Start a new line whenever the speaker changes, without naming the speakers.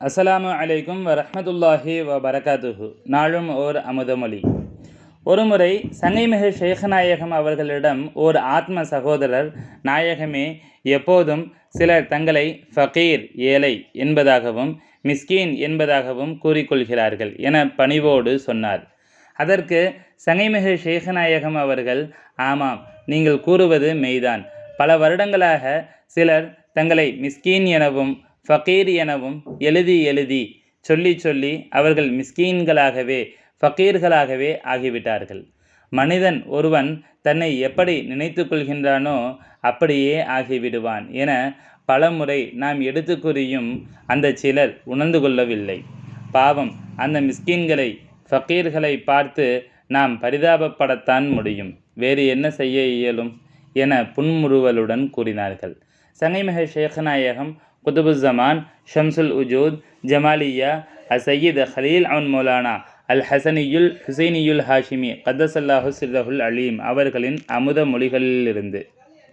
அஸ்ஸலாமு அலைக்கும் வரமத்துல்லாஹி வ பரகாத்துஹு நாளும் ஓர் அமுதமொழி ஒருமுறை சங்கைமிகு ஷேഖநாயகம் அவர்களிடம் ஓர் ஆத்ம சகோதரர் நாயகமே எப்போதும் சிலர் தங்களை ஃபகீர் ஏழை என்பதாகவும் மிஸ்கீன் என்பதாகவும் கூறிக்கொள்கிறார்கள் என பணிவோடு சொன்னார். அதற்கு சங்கைமிகு ஷேഖநாயகம் அவர்கள் ஆமாம் நீங்கள் கூறுவது மெய்தான். பல வருடங்களாக சிலர் தங்களை மிஸ்கீன் எனவும் ஃபகீர் எனவும் எழுதி எழுதி சொல்லி சொல்லி அவர்கள் மிஸ்கீன்களாகவே ஃபகீர்களாகவே ஆகிவிட்டார்கள். மனிதன் ஒருவன் தன்னை எப்படி நினைத்து கொள்கின்றானோ அப்படியே ஆகிவிடுவான் என பலமுறை நாம் எடுத்து கூறியும் அந்த சிலர் உணர்ந்து கொள்ளவில்லை. பாவம் அந்த மிஸ்கீன்களை ஃபக்கீர்களை பார்த்து நாம் பரிதாபப்படத்தான் முடியும். வேறு என்ன செய்ய இயலும்? என புன்முறுவலுடன் கூறினார்கள். சங்கைமிக சேகநாயகம் குதுபுஸ்ஸமான் ஷம்சுல் உஜூத் ஜமாலியா அசையீத் ஹலீல் அவுன் மௌலானா அல் ஹசனியுல் ஹுசைனியுல் ஹாஷிமி கத்தசல்லாஹு சில்லஹுல் அலீம் அவர்களின் அமுத மொழிகளிலிருந்து.